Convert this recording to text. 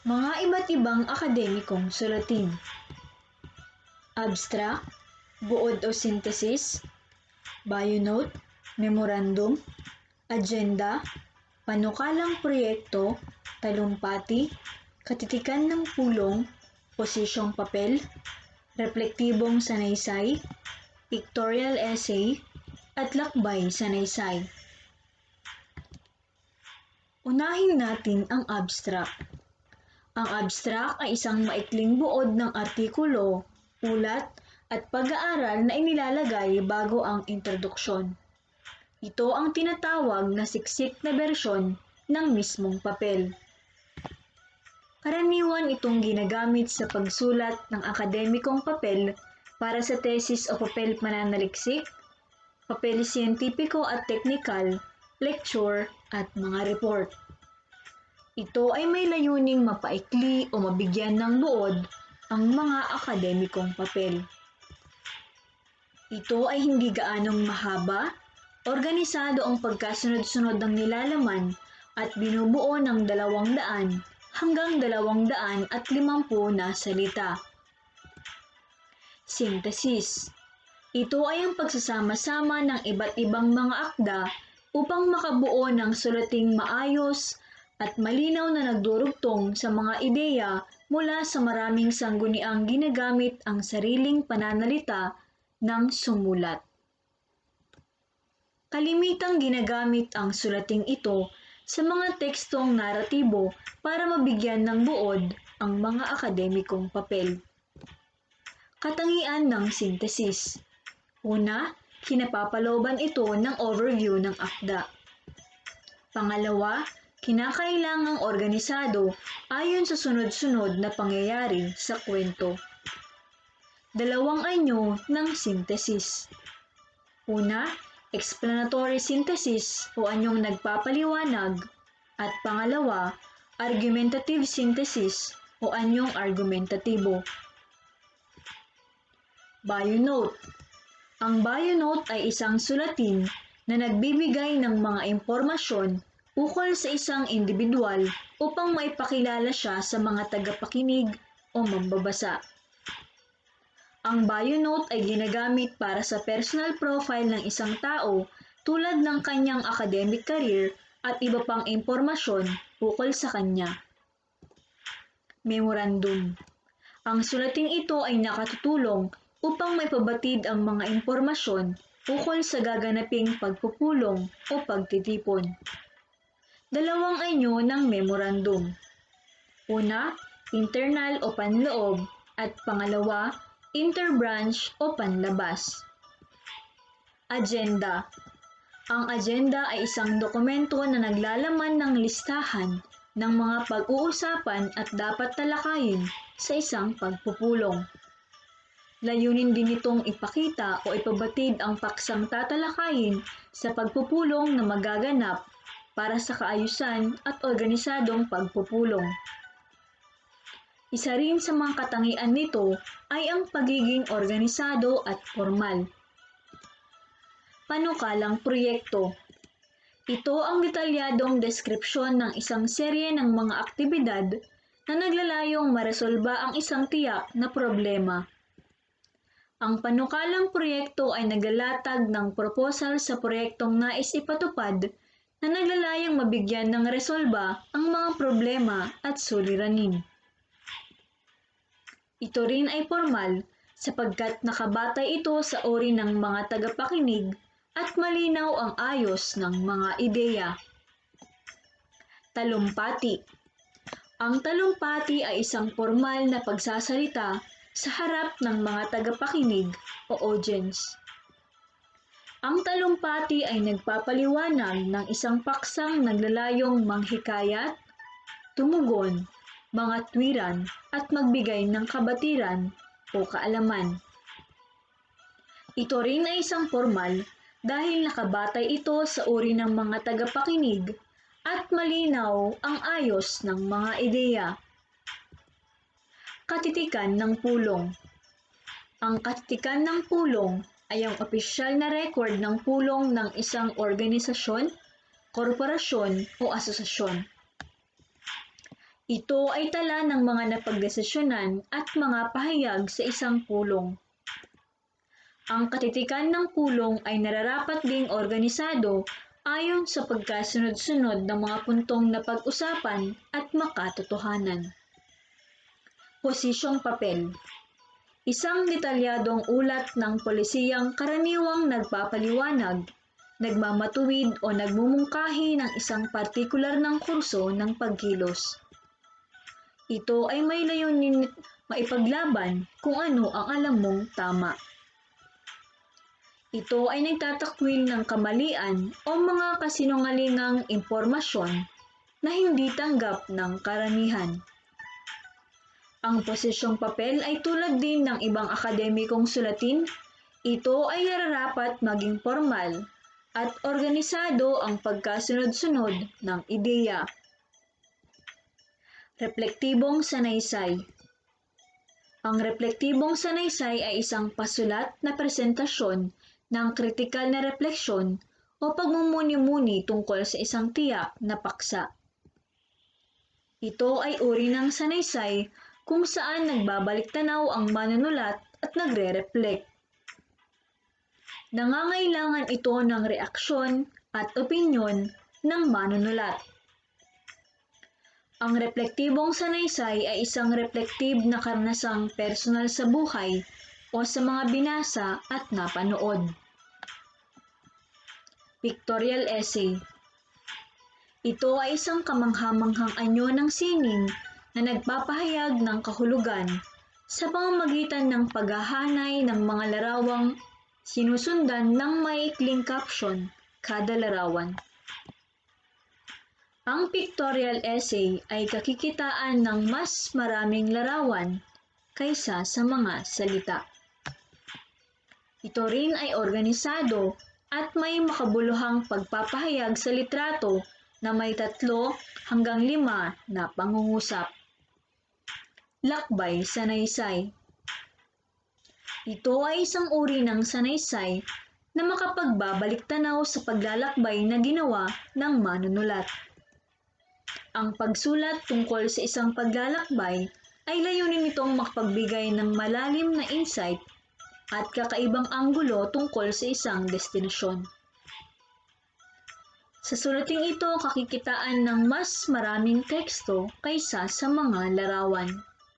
Mga iba't ibang akademikong sulatin. Abstract, buod o synthesis, bionote, memorandum, agenda, panukalang proyekto, talumpati, katitikan ng pulong, posisyong papel, reflektibong sanaysay, pictorial essay, at lakbay sanaysay. Unahin natin ang abstract. Ang abstract ay isang maikling buod ng artikulo, ulat, at pag-aaral na inilalagay bago ang introduksyon. Ito ang tinatawag na siksik na bersyon ng mismong papel. Karaniwan itong ginagamit sa pagsulat ng akademikong papel para sa thesis o papel mananaliksik, papel siyentipiko at teknikal, lecture, at mga report. Ito ay may layuning mapaikli o mabigyan ng buod ang mga akademikong papel. Ito ay hindi gaanong mahaba, organisado ang pagkasunod-sunod ng nilalaman at binubuo ng dalawang daan hanggang dalawang daan at limampu na salita. Synthesis Ito ay ang pagsasama-sama ng iba't ibang mga akda upang makabuo ng sulating maayos at malinaw na nagdurugtong sa mga ideya mula sa maraming sangguniang ginagamit ang sariling pananalita ng sumulat. Kalimitang ginagamit ang sulating ito sa mga tekstong naratibo para mabigyan ng buod ang mga akademikong papel. Katangian ng synthesis. Una, kinapapaloban ito ng overview ng akda. Pangalawa, kinakailangang organisado ayon sa sunod-sunod na pangyayari sa kwento. Dalawang anyo ng synthesis. Una, explanatory synthesis o anyong nagpapaliwanag at pangalawa, argumentative synthesis o anyong argumentatibo. Bionote Ang bionote ay isang sulatin na nagbibigay ng mga impormasyon ukol sa isang individual upang maipakilala siya sa mga tagapakinig o mambabasa. Ang bionote ay ginagamit para sa personal profile ng isang tao tulad ng kanyang academic career at iba pang impormasyon ukol sa kanya. Memorandum Ang sulating ito ay nakatutulong upang may pabatid ang mga impormasyon ukol sa gaganaping pagpupulong o pagtitipon. Dalawang anyo ng memorandum. Una, internal o panloob at pangalawa, interbranch o panlabas. Agenda Ang agenda ay isang dokumento na naglalaman ng listahan ng mga pag-uusapan at dapat talakayin sa isang pagpupulong. Layunin din itong ipakita o ipabatid ang paksang tatalakayin sa pagpupulong na magaganap para sa kaayusan at organisadong pagpupulong. Isa rin sa mga katangian nito ay ang pagiging organisado at formal. Panukalang proyekto Ito ang detalyadong deskripsyon ng isang serye ng mga aktibidad na naglalayong maresolba ang isang tiyak na problema. Ang panukalang proyekto ay naglalatag ng proposal sa proyektong nais ipatupad na naglalayong mabigyan ng resolba ang mga problema at suliranin. Ito rin ay formal sapagkat nakabatay ito sa uri ng mga tagapakinig at malinaw ang ayos ng mga ideya. Talumpati Ang talumpati ay isang formal na pagsasalita sa harap ng mga tagapakinig o audience. Ang talumpati ay nagpapaliwanag ng isang paksang naglalayong manghikayat, tumugon, mga twiran at magbigay ng kabatiran o kaalaman. Ito rin ay isang formal dahil nakabatay ito sa uri ng mga tagapakinig at malinaw ang ayos ng mga ideya. Katitikan ng pulong Ang katitikan ng pulong ay ang opisyal na record ng pulong ng isang organisasyon, korporasyon o asosasyon. Ito ay tala ng mga napagdesisyonan at mga pahayag sa isang pulong. Ang katitikan ng pulong ay nararapat ding organisado ayon sa pagkasunod-sunod ng mga puntong napag-usapan at makatotohanan. Posisyong papel Isang detalyadong ulat ng polisiyang karaniwang nagpapaliwanag, nagmamatuwid o nagmumungkahi ng isang partikular ng kurso ng pagkilos. Ito ay may layunin maipaglaban kung ano ang alam mong tama. Ito ay nagtatakwil ng kamalian o mga kasinungalingang impormasyon na hindi tanggap ng karamihan. Ang posisyong papel ay tulad din ng ibang akademikong sulatin, ito ay nararapat maging formal at organisado ang pagkasunod-sunod ng ideya. Reflektibong sanaysay Ang reflektibong sanaysay ay isang pasulat na presentasyon ng kritikal na refleksyon o pagmumuni-muni tungkol sa isang tiyak na paksa. Ito ay uri ng sanaysay kung saan nagbabalik tanaw ang manunulat at nagre-reflect. Nangangailangan ito ng reaksyon at opinyon ng manunulat. Ang reflektibong sanaysay ay isang reflective na karnasang personal sa buhay o sa mga binasa at napanood. Pictorial essay Ito ay isang kamanghamanghang anyo ng sining na nagpapahayag ng kahulugan sa pamamagitan ng paghahanay ng mga larawang sinusundan ng maikling caption kada larawan. Ang pictorial essay ay kakikitaan ng mas maraming larawan kaysa sa mga salita. Ito rin ay organisado at may makabuluhang pagpapahayag sa litrato na may tatlo hanggang lima na pangungusap. Lakbay sanaysay Ito ay isang uri ng sanaysay na makapagbabalik tanaw sa paglalakbay na ginawa ng manunulat. Ang pagsulat tungkol sa isang paglalakbay ay layunin nitong makapagbigay ng malalim na insight at kakaibang anggulo tungkol sa isang destinasyon. Sa sulating ito, kakikitaan ng mas maraming teksto kaysa sa mga larawan.